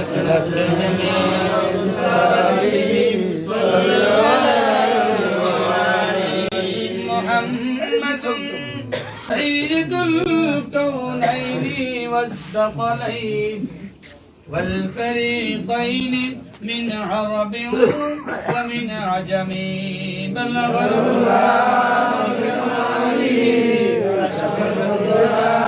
أسلف بهم صلى الله على محمد سيد الكونين والثقلين والفريقين من عرب ومن عجم بلغ الله بكماله الله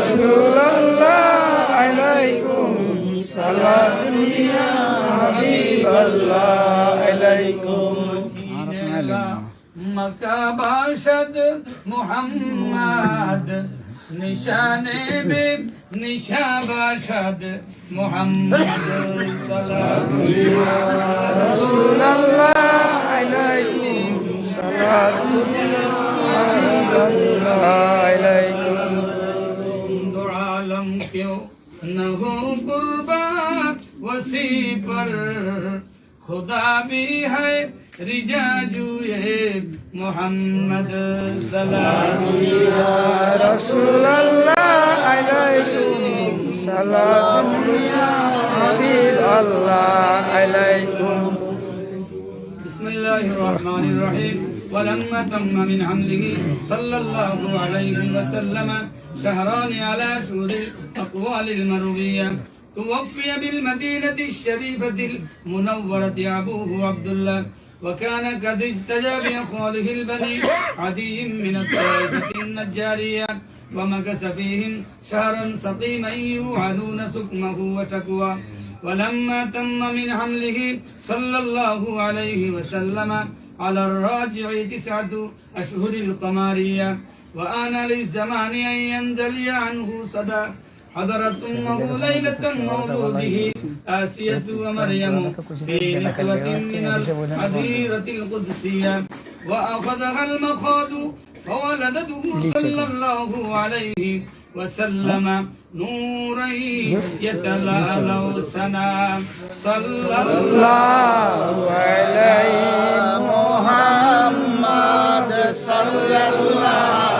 রাসূলুল্লাহ আলাইকুম সালাম ইয়া হাবিবাল্লাহ আলাইকুম। মক্কা বাসাদ মুহাম্মদ, নিশানে মে নিশা বাসাদ মুহাম্মদ সাল্লাল্লাহু আলাইহি সাল্লাল্লাহু نہ ہوں قربا وسیع پر خدا بھی ہے رجا جوئے محمد سلام رسول اللہ علیکم سلام حبیب اللہ علیکم بسم اللہ الرحمن الرحیم ولما تم من حمله صلى الله عليه وسلم شهران على شهور الأقوال المروية توفي بالمدينة الشريفة المنورة أبوه عبد الله وكان قد استجاب أخواله البني عدي من الطائفة النجارية ومكث فيهم شهرا سقيما يوعدون سكمه وشكوى. ولما تم من حمله صلى الله عليه وسلم على الراجع تسعة أشهر القمارية. وآن للزمان أن ينجلي عنه صدى. حضرت أمه ليلة مولوده آسية ومريم في نسوة من الحديرة القدسية. وأخذها المخاض فولدته صلى الله عليه وسلم. نورا يتلالو سنا صلى الله عليه محمد صلى الله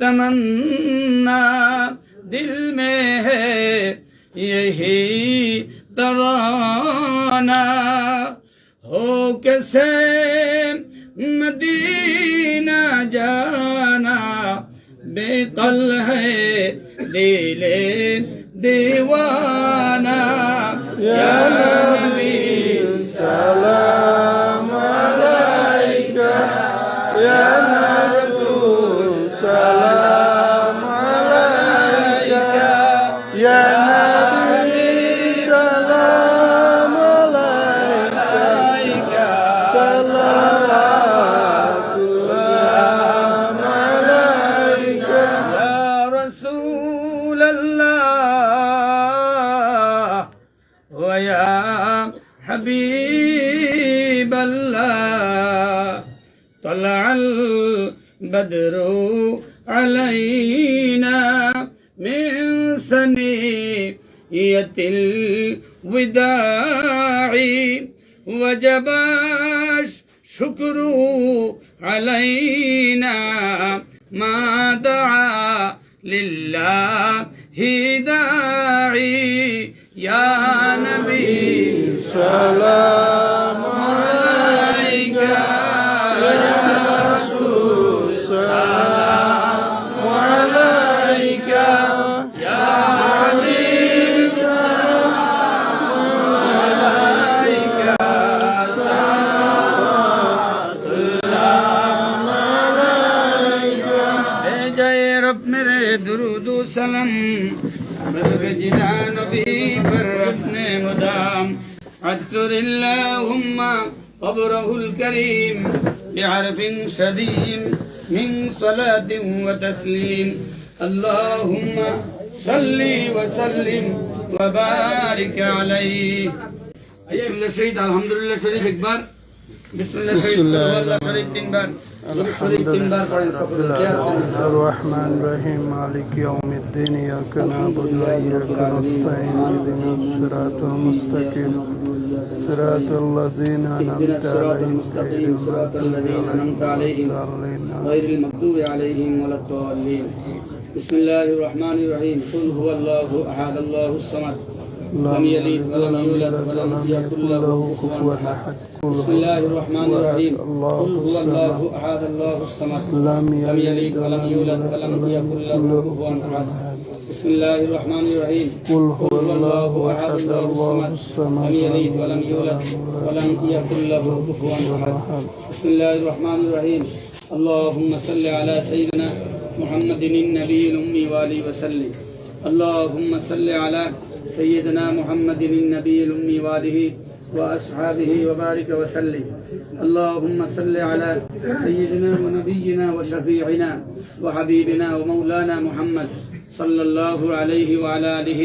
तमन्ना दिल में है यही तराना हो कैसे मदीना जाना बेकल है दिले दीवाना या الله ويا حبيب الله طلع البدر علينا من سنية الوداع وجب الشكر علينا ما دعا لله he da'i ya nabi salam alayka ya rasul salam alayka ya habib salam alayka salam alayka e jay rab mere duru सनम भेजना नबी पर अपने मुदाम अतुल्लाहुम्मा अबरहुल करीम بعرف سديم من صلاة وتسليم اللهم صل وسلم وبارك عليه بسم الله الشهيد الحمد لله شريف اكبر بسم الله الشهيد الله شريف تنبار الرحمن الرحيم مالك يوم الدين إياك نعبد وإياك نستعين اهدنا الصراط المستقيم. صراط الذين أنعمت عليهم صراط الذين عليهم غير المغضوب عليهم ولا الضالين. بسم الله الرحمن الرحيم. قل هو الله أحد الله الصمد. لم يلد ولم يولد ولم يكن له كفوا أحد. بسم الله الرحمن الرحيم. قل هو الله أحد الله الصمد لم يلد ولم يولد ولم يكن له كفوا أحد. بسم الله الرحمن الرحيم. قل هو الله أحد الله الصمد لم يلد ولم يولد ولم يكن له كفوا أحد. بسم الله الرحمن الرحيم. اللهم صل على سيدنا محمد النبي الأمي وآله وسلم. اللهم صل على سيدنا محمد النبي الأمي وآله وأصحابه وبارك وسلم اللهم صل على سيدنا ونبينا وشفيعنا وحبيبنا ومولانا محمد صلى الله عليه وعلى آله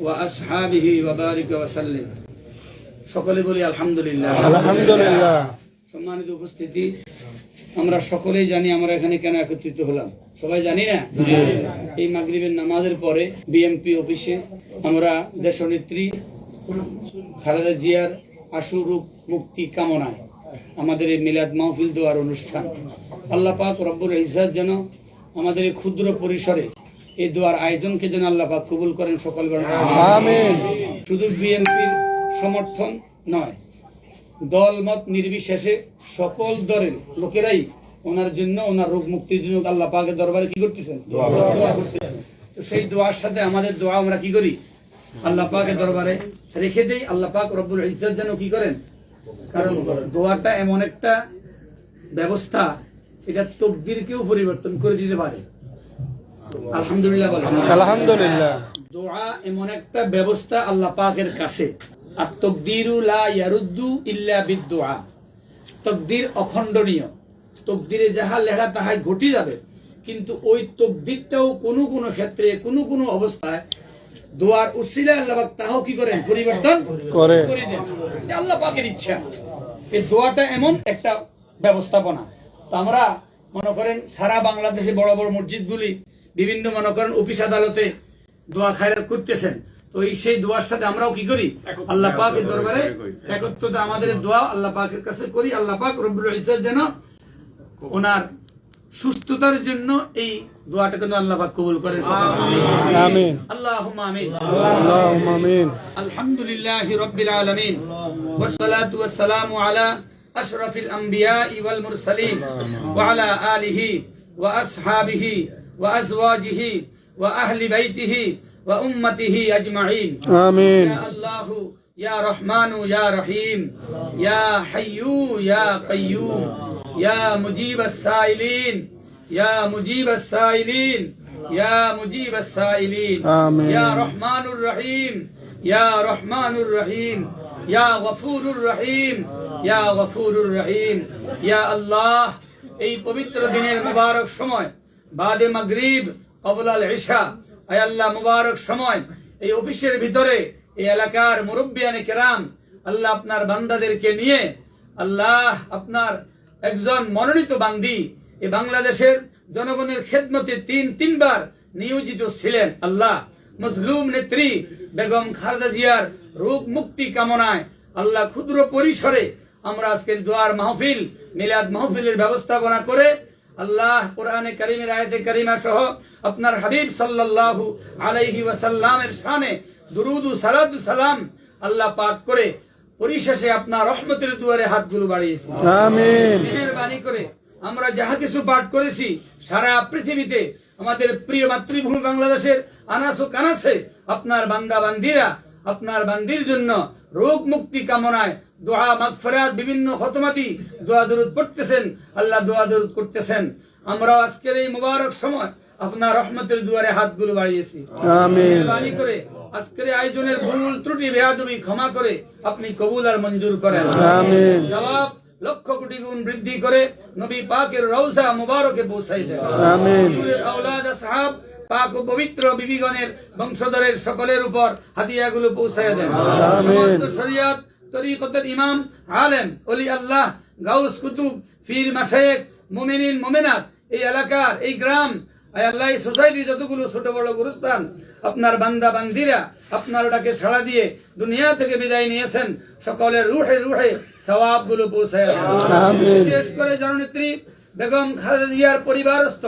وأصحابه وبارك وسلم সকলে বলি আলহামদুলিল্লাহ الحمد لله সম্মানিত উপস্থিতি আমরা সকলেই জানি আমরা এখানে কেন একত্রিত হলাম। সবাই জানি না? এই মাগরিবের নামাজের পরে বিএমপি অফিসে আমরা দেশনেত্রী খালেদা জিয়ার আশু রূপ মুক্তি কামনায় আমাদের এই মিলাদ মাহফিল দোয়ার অনুষ্ঠান। আল্লাহ পাক রব্বুল ইজ্জাত যেন আমাদের এই ক্ষুদ্র পরিসরে এই দোয়ার আয়োজনকে যেন আল্লাহ পাক কবুল করেন সকল শুধু বিএনপির সমর্থন নয় দলমত নির্বিশেষে সকল দলের লোকেরাই ওনার জন্য ওনার রোগ মুক্তির জন্য আল্লাহ পাকের দরবারে কি করতেছেন? দোয়া তো সেই দোয়ার সাথে আমাদের দোয়া আমরা কি করি? আল্লাহ পাকের দরবারে রেখে দেই। আল্লাহ পাক রব্বুল ইজ্জত যেন কি করেন? কারণ দোয়াটা এমন একটা ব্যবস্থা এটা তকদিরকেও পরিবর্তন করে দিতে পারে। আলহামদুলিল্লাহ আলহামদুলিল্লাহ। দোয়া এমন একটা ব্যবস্থা আল্লাহ পাকের কাছে। আর তকদিরু লা ইয়ারুদ্দু ইল্লা তকদির অখণ্ডনীয়। তকদিরে যাহা লেখা তাহাই ঘটি যাবে। কিন্তু ওই তকদিরটাও কোনো কোনো ক্ষেত্রে কোনো কোনো অবস্থায় দোয়ার উসিলা আল্লাহ তাহাও কি করেন? পরিবর্তন করে। করে দেন। আল্লাহ পাকের ইচ্ছা। এই দোয়াটা এমন একটা ব্যবস্থাপনা। তো আমরা মনে করেন সারা বাংলাদেশে বড় বড় মসজিদগুলি বিভিন্ন মনে করেন অফিস আদালতে দোয়া খায়রাত করতেছেন। তো এই সেই দোয়ার সাথে আমরাও কি করি? আল্লাহ পাকের দরবারে একত্রতা আমাদের দোয়া আল্লাহ পাকের কাছে করি। আল্লাহ পাক রব্বুল যেন ওনার সুস্থতার জন্য এই দোয়াটা কিন্তু আল্লাহ পাক কবুল করেন। আলহামদুলিল্লাহ আল্লাহুম্মা আমিন। وأمته أجمعين آمين يا الله يا رحمن يا رحيم يا حي يا قيوم يا مجيب السائلين يا مجيب السائلين يا مجيب السائلين آمين. يا رحمن الرحيم يا رحمن الرحيم يا غفور الرحيم يا غفور الرحيم يا الله এই পবিত্র দিনের মুবারক সময় বাদে মাগরিব কবলাল ইশা আয় আল্লাহ মুবারক সময় এই অফিসের ভিতরে এই এলাকার মুরব্বিয়ানে কেরাম, আল্লাহ আপনার বান্দাদেরকে নিয়ে, আল্লাহ আপনার একজন মনোনীত বান্দি এই বাংলাদেশের জনগণের খেদমতে তিন, তিনবার নিয়োজিত ছিলেন। আল্লাহ মজলুম নেত্রী বেগম খালেদা জিয়ার রোগ মুক্তি কামনায় আল্লাহ ক্ষুদ্র পরিসরে আমরা আজকের দোয়ার মাহফিল, মিলাদ মাহফিলের ব্যবস্থাপনা করে আল্লাহ কোরআনে কারিমের আয়াতে কারিমা সহ আপনার হাবিব সাল্লাল্লাহু আলাইহি ওয়াসাল্লামের শানে দুরুদ ও সালাতু সালাম আল্লাহ পাঠ করে পরিশেষে আপনার রহমতের দুয়ারে হাতগুলো বাড়িয়েছি আমিন। মেহরবানি করে আমরা যাহা কিছু পাঠ করেছি সারা পৃথিবীতে আমাদের প্রিয় মাতৃভূমি বাংলাদেশের আনাস ও কানাসে আপনার বান্দা বান্দিরা আপনার বান্দির জন্য রোগ মুক্তি কামনায় দোয়া মাগফিরাত বিভিন্ন খতমাতি দোয়া দরুদ পড়তেছেন। আল্লাহ দোয়া দরুদ করতেছেন। আমরা আজকের এই মুবারক সময় আপনার রহমতের দুয়ারে হাতগুলো বাড়িয়েছি। আমিন। করে আজকের আয়োজনের ভুল ত্রুটি বেয়াদবি ক্ষমা করে আপনি কবুল আর মঞ্জুর করেন। আমিন। জবাব লক্ষ কোটি গুণ বৃদ্ধি করে নবী পাকের রওজা মুবারকে পৌঁছাই দেন। আমিন। আওলাদ আসহাব পাক ও পবিত্র বিবিগণের বংশধরের সকলের উপর হাদিয়াগুলো পৌঁছায় দেন। তরিকতের ইমাম আলেম ওলি আল্লাহ গাউস কুতুব ফির মাশায়েখ মুমিনিন মুমিনাত এই এলাকার এই গ্রাম আল্লাহ এই সোসাইটির যতগুলো ছোট বড় গুরুস্থান আপনার বান্দা বান্দিরা আপনার ওটাকে সাড়া দিয়ে দুনিয়া থেকে বিদায় নিয়েছেন সকলের রুহে রুহে সওয়াবগুলো পৌঁছায় বিশেষ করে জননেত্রী বেগম খালেদা জিয়ার পরিবারস্থ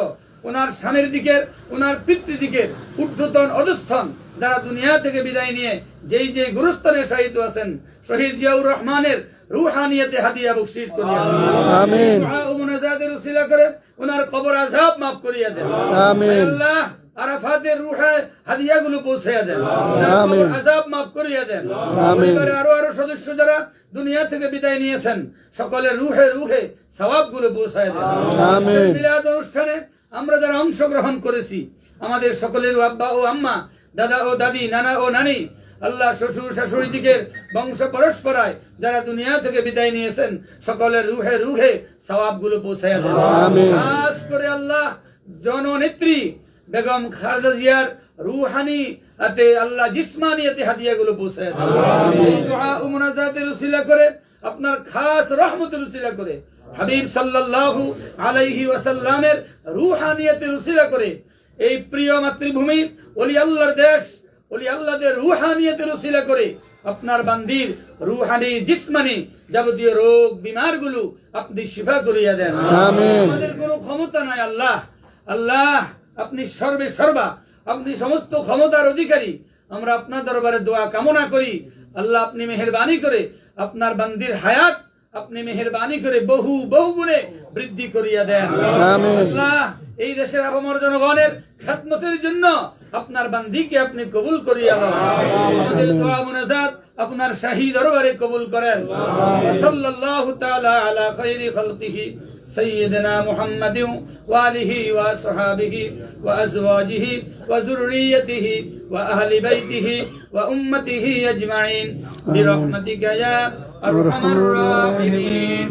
ওনার স্বামীর দিকের ওনার পিতৃ দিকের ঊর্ধ্বতন অধস্থন যারা দুনিয়া থেকে বিদায় নিয়ে যেই যে গুরুস্থানে শাহিদ আছেন শহীদ জিয়াউর রহমানের রুহানিয়তে হাদিয়া বকশিস করিয়া। আমিন দুআ ও মুনাজাতের উসিলা করে ওনার কবর আযাব মাফ করিয়া দেন আমিন। আল্লাহ আরাফাতের রুহে হাদিয়াগুলো পৌঁছাইয়া দেন আমিন। কবর আযাব মাফ করিয়া দেন আমিন। আরও আরও সদস্য যারা দুনিয়া থেকে বিদায় নিয়েছেন সকলের রুহে রুহে সওয়াবগুলো পৌঁছায় দেন আমিন। মিলাদ অনুষ্ঠানে আমরা যারা অংশগ্রহণ করেছি আমাদের সকলের আব্বা ও আম্মা দাদা ও দাদি নানা ও নানি আল্লাহ শ্বশুর শাশুড়ি দিকের বংশ পরস্পরায় যারা দুনিয়া থেকে বিদায় নিয়েছেন সকলের রুহে রুহে সওয়াবগুলো পৌঁছায় খাস করে আল্লাহ জননেত্রী বেগম খালেদা জিয়ার রুহানি আতে আল্লাহ জিসমানিয়াতে হাদিয়া গুলো পৌঁছায় দেন। দোয়া ও মুনাজাতের উসিলা করে আপনার খাস রহমতের উসিলা করে হাবিব সাল্লাল্লাহু আলাইহি ওয়াসাল্লামের রুহানিয়াতের উসিলা করে এই প্রিয় মাতৃভূমি ওলি আল্লাহর দেশ ওলি আল্লাহদের রুহানিয়াতের উসিলা করে আপনার বান্দির রুহানি জিসমানি যাবতীয় রোগ বিমারগুলো আপনি শিফা করিয়া দেন। আমাদের কোনো ক্ষমতা নাই আল্লাহ। আল্লাহ আপনি সর্বে সর্বা আপনি সমস্ত ক্ষমতার অধিকারী। আমরা আপনার দরবারে দোয়া কামনা করি। আল্লাহ আপনি মেহেরবানি করে আপনার বান্দির হায়াত আপনি মেহেরবানি করে বহু বহু গুণে বৃদ্ধি করিয়া দেন আমিন। আল্লাহ এই দেশের আপামর জনগণের খেদমতের জন্য আপনার বান্দিকে আপনি কবুল করিয়া লন আমাদের দোয়া মুনাজাত আপনার শাহী দরবারে কবুল করেন সাল্লাল্লাহু তাআলা আলা খায়রি খালকিহি سيدنا محمد وآله وصحابه وأزواجه وذريته وأهل بيته وأمته أجمعين برحمتك يا أرحم الراحمين